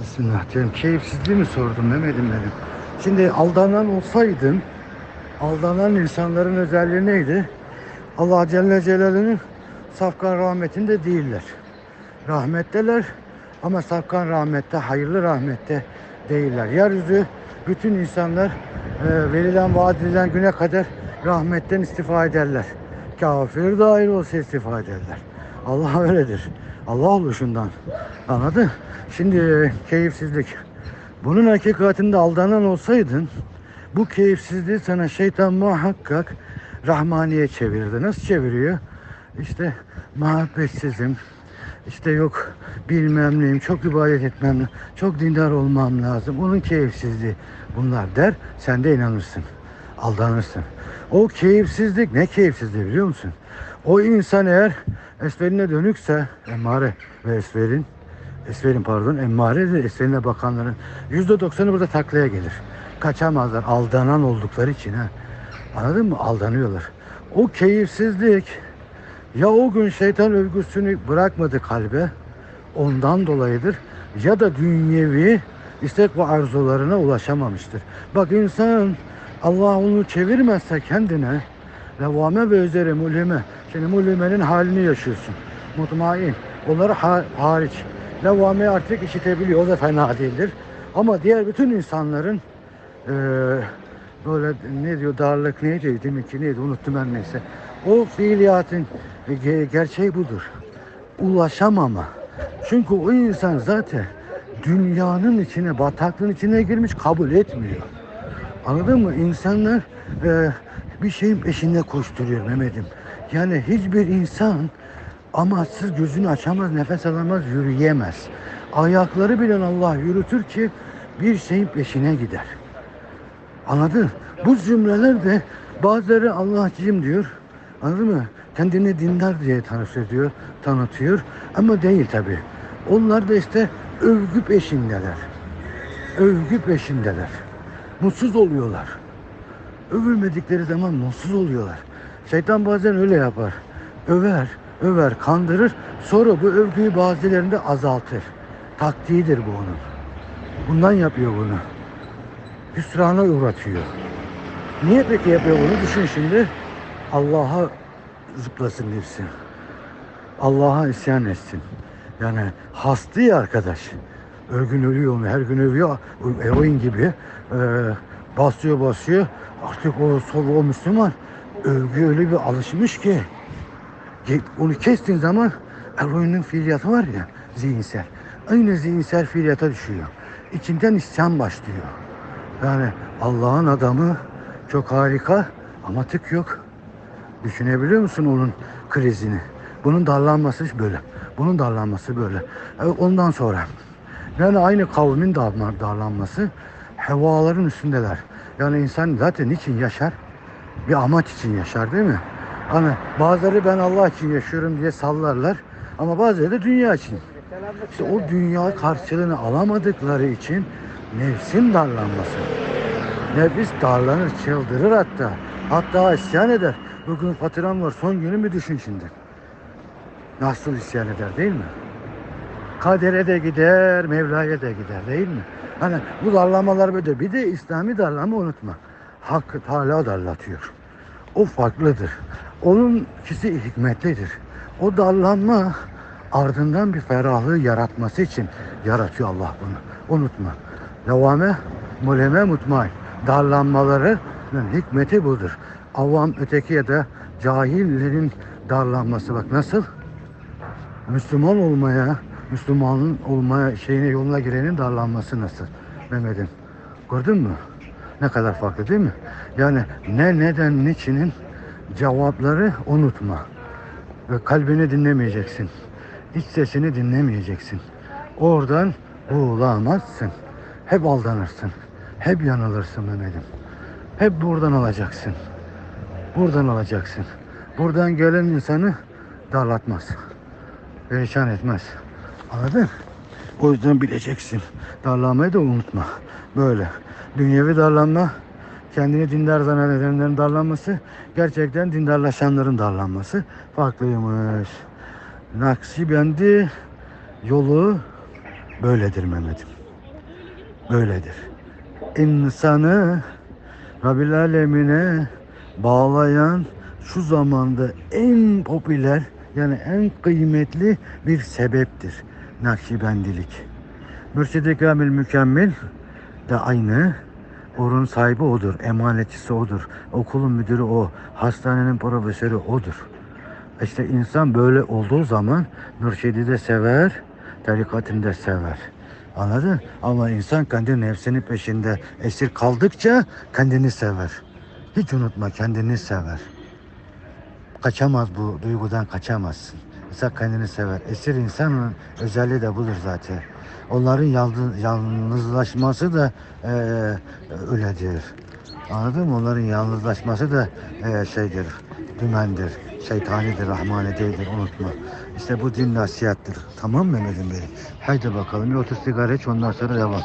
Bismillah diyorum. Keyifsizliği mi sordum Mehmet'im benim. Şimdi aldanan olsaydın aldanan insanların özelliği neydi? Allah Celle Celaluhu'nun safkan rahmetinde değiller. Rahmetteler ama safkan rahmette, hayırlı rahmette değiller. Yeryüzü bütün insanlar e, verilen vaat güne kadar rahmetten istifa ederler. Kafir dahil olsa istifa ederler. Allah öyledir. Allah oluşundan. Anladın? Şimdi e, keyifsizlik. Bunun hakikatinde aldanan olsaydın bu keyifsizliği sana şeytan muhakkak rahmaniye çevirdi. Nasıl çeviriyor? İşte muhabbetsizim. İşte yok bilmem neyim, çok ibadet etmem, çok dindar olmam lazım. Onun keyifsizliği bunlar der, sen de inanırsın. Aldanırsın. O keyifsizlik ne keyifsizliği biliyor musun? O insan eğer esferine dönükse, emmare ve esferin, esferin pardon, emmare de esferine bakanların yüzde doksanı burada taklaya gelir. Kaçamazlar, aldanan oldukları için ha. Anladın mı? Aldanıyorlar. O keyifsizlik ya o gün şeytan övgüsünü bırakmadı kalbe ondan dolayıdır ya da dünyevi istek ve arzularına ulaşamamıştır. Bak insan Allah onu çevirmezse kendine levame ve üzeri mulime. Şimdi mulimenin halini yaşıyorsun. Mutmain. Onları ha- hariç. Levame artık işitebiliyor. O da fena değildir. Ama diğer bütün insanların eee, böyle ne diyor darlık neydi demek ki neydi unuttum ben neyse. O fiiliyatın ge- gerçeği budur. Ulaşamama. Çünkü o insan zaten dünyanın içine, bataklığın içine girmiş kabul etmiyor. Anladın mı? İnsanlar e, bir şeyin peşinde koşturuyor Mehmet'im. Yani hiçbir insan amaçsız gözünü açamaz, nefes alamaz, yürüyemez. Ayakları bile Allah yürütür ki bir şeyin peşine gider. Anladın? Bu cümleler de bazıları Allah'cıyım diyor. Anladın mı? Kendini dindar diye tanıtıyor, tanıtıyor. Ama değil tabi. Onlar da işte övgü peşindeler. Övgü peşindeler. Mutsuz oluyorlar. Övülmedikleri zaman mutsuz oluyorlar. Şeytan bazen öyle yapar. Över, över, kandırır. Sonra bu övgüyü bazılarında azaltır. Taktiğidir bu onun. Bundan yapıyor bunu hüsrana uğratıyor. Niye peki yapıyor bunu? Düşün şimdi. Allah'a zıplasın gitsin. Allah'a isyan etsin. Yani hastı ya arkadaş. Her gün ölüyor mu? Her gün övüyor. Eroin gibi. Ee, basıyor basıyor. Artık o, o, o Müslüman övgü öyle bir alışmış ki onu kestiğin zaman eroinin fiiliyatı var ya zihinsel. Aynı zihinsel fiiliyata düşüyor. İçinden isyan başlıyor. Yani Allah'ın adamı çok harika ama tık yok. Düşünebiliyor musun onun krizini? Bunun darlanması böyle. Bunun darlanması böyle. E, Ondan sonra yani aynı kavmin darlanması hevaların üstündeler. Yani insan zaten niçin yaşar? Bir amaç için yaşar değil mi? Hani bazıları ben Allah için yaşıyorum diye sallarlar ama bazıları da dünya için. İşte o dünya karşılığını alamadıkları için nefsin darlanması. Nefis darlanır, çıldırır hatta. Hatta isyan eder. Bugün faturam var, son günü mü düşün şimdi. Nasıl isyan eder değil mi? Kadere de gider, Mevla'ya da gider değil mi? Hani bu darlamalar böyle. Bir de İslami darlama unutma. Hakkı Teala darlatıyor. O farklıdır. Onun kişi hikmetlidir. O darlanma ardından bir ferahlığı yaratması için yaratıyor Allah bunu. Unutma. Devame, muleme, mutmain. Darlanmalarının hikmeti budur. Avam öteki ya da cahillerin darlanması bak nasıl? Müslüman olmaya, Müslümanın olmaya şeyine yoluna girenin darlanması nasıl Mehmet'im? Gördün mü? Ne kadar farklı değil mi? Yani ne neden niçinin cevapları unutma. Ve kalbini dinlemeyeceksin. İç sesini dinlemeyeceksin. Oradan buğulamazsın. Hep aldanırsın. Hep yanılırsın Mehmet'im. Hep buradan alacaksın. Buradan alacaksın. Buradan gelen insanı darlatmaz perişan etmez. Anladın? O yüzden bileceksin. Darlanmayı da unutma. Böyle. Dünyevi darlanma, kendini dindar zannedenlerin darlanması, gerçekten dindarlaşanların darlanması farklıymış. Nakşibendi yolu böyledir Mehmet'im. böyledir. İnsanı Rabbil Alemine bağlayan şu zamanda en popüler yani en kıymetli bir sebeptir. Nakşibendilik. Mürşid-i Kamil Mükemmel de aynı. Orun sahibi odur, emanetçisi odur. Okulun müdürü o, hastanenin profesörü odur. İşte insan böyle olduğu zaman mürşidi de sever, tarikatını da sever. Anladın? Ama insan kendi nefsinin peşinde esir kaldıkça kendini sever. Hiç unutma kendini sever. Kaçamaz bu duygudan kaçamazsın. İnsan kendini sever. Esir insanın özelliği de budur zaten. Onların yalnız, yalnızlaşması da eee öyledir. Anladın mı? Onların yalnızlaşması da eee şeydir, dümendir, şeytanidir, rahmani değildir unutma. İşte bu din nasihattir. Tamam mı Mehmet'im benim? Haydi bakalım bir otur sigara iç ondan sonra devam.